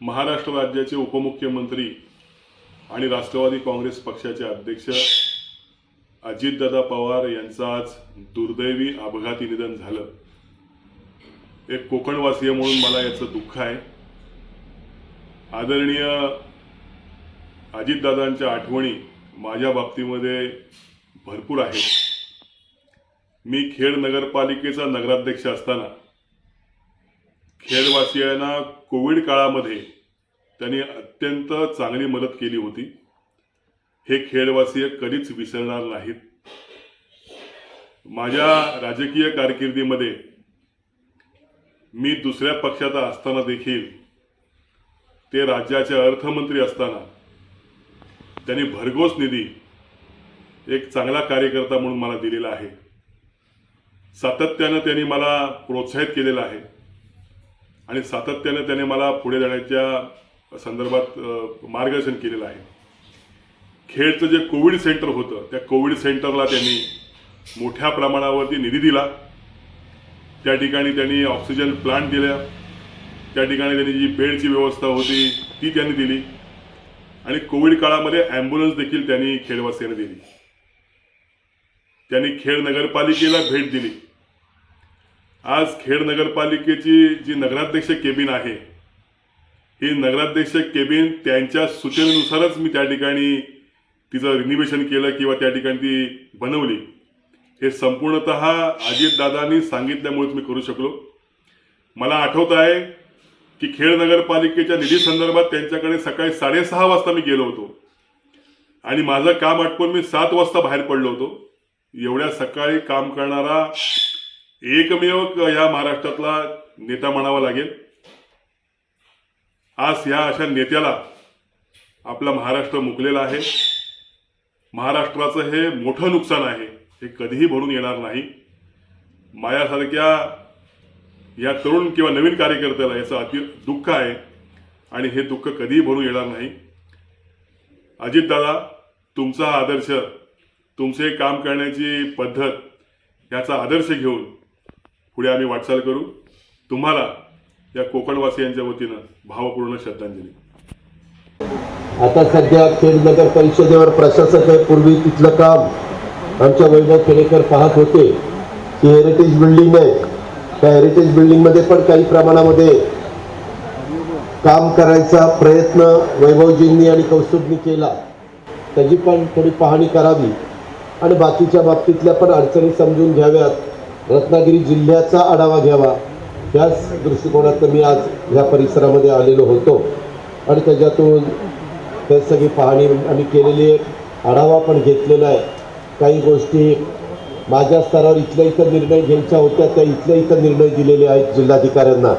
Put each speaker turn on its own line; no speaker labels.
महाराष्ट्र राज्याचे उपमुख्यमंत्री आणि राष्ट्रवादी काँग्रेस पक्षाचे अध्यक्ष अजितदादा पवार यांचं आज दुर्दैवी अपघाती निधन झालं. एक कोकणवासीय म्हणून मला याचं दुःख आहे. आदरणीय अजितदादांच्या आठवणी माझ्या बाबतीमध्ये भरपूर आहेत. मी खेड नगरपालिकेचा नगराध्यक्ष असताना खेडवासियांना कोविड काळामध्ये त्यांनी अत्यंत चांगली मदत केली होती. हे खेडवासीय कधीच विसरणार नाहीत. माझ्या राजकीय कारकिर्दीमध्ये मी दुसऱ्या पक्षाचा असताना देखील ते राज्याचे अर्थमंत्री असताना त्यांनी भरघोस निधी एक चांगला कार्यकर्ता म्हणून मला दिलेला आहे. सातत्यानं त्यांनी मला प्रोत्साहित केलेलं आहे. आणि सातत्यानं त्याने मला पुढे जाण्याच्या संदर्भात मार्गदर्शन केलेलं आहे. खेडचं जे कोविड सेंटर होतं त्या कोविड सेंटरला त्यांनी मोठ्या प्रमाणावरती निधी दिला. त्या ठिकाणी त्यांनी ऑक्सिजन प्लांट दिल्या. त्या ठिकाणी त्यांनी जी बेडची व्यवस्था होती ती त्यांनी दिली. आणि कोविड काळामध्ये ॲम्ब्युलन्स देखील त्यांनी खेडवासियांना दिली. त्यांनी खेड नगरपालिकेला भेट दिली. आज खेड नगरपालिकेची जी नगराध्यक्ष केबिन आहे ही नगराध्यक्ष केबिन त्यांच्या सूचनेनुसारच मी त्या ठिकाणी तिचं रिनिवेशन केलं किंवा त्या ठिकाणी ती बनवली. हे संपूर्णत अजितदादांनी सांगितल्यामुळेच मी करू शकलो. मला आठवत आहे की खेड नगरपालिकेच्या निधी संदर्भात त्यांच्याकडे सकाळी साडेसहा वाजता मी गेलो होतो. आणि माझं काम आटपून मी सात वाजता बाहेर पडलो होतो. एवढ्या सकाळी काम करणारा एकमेव या महाराष्ट्रातला नेता म्हणावा लागेल. आज या अशा नेत्याला आपला महाराष्ट्र मुकलेला आहे. महाराष्ट्राचं हे मोठं नुकसान आहे हे कधीही भरून येणार नाही. माझ्यासारख्या या तरुण किंवा नवीन कार्यकर्त्याला याचं अति दुःख आहे आणि हे दुःख कधीही भरून येणार नाही. अजितदादा तुमचा आदर्श तुमचे काम करण्याची पद्धत याचा आदर्श घेऊन पुढे आम्ही वाटचाल करू. तुम्हाला या कोकणवासियांच्या वतीनं भावपूर्ण श्रद्धांजली.
आता सध्या खेड नगर परिषदेवर प्रशासक आहे. पूर्वी तिथलं काम आमच्या वैभव खेडेकर पाहत होते की हेरिटेज बिल्डिंग आहे. त्या हेरिटेज बिल्डिंगमध्ये पण काही प्रमाणामध्ये काम करायचा प्रयत्न वैभवजींनी आणि कौस्तुभनी केला. त्याची पण थोडी पाहणी करावी. आणि बाकीच्या बाबतीतल्या पण अडचणी समजून घ्याव्यात. रत्नागिरी जिल्ह्याचा आढावा घ्यावा. याच दृष्टिकोनात मी आज ह्या परिसरामध्ये आलेलो होतो. आणि त्याच्यातून ते सगळी पाहणी आम्ही केलेली आहे. आढावा पण घेतलेला आहे. काही गोष्टी माझ्या स्तरावर इथल्या इथं निर्णय घ्यायच्या होत्या त्या इथल्या इथं निर्णय दिलेले आहेत जिल्हाधिकाऱ्यांना.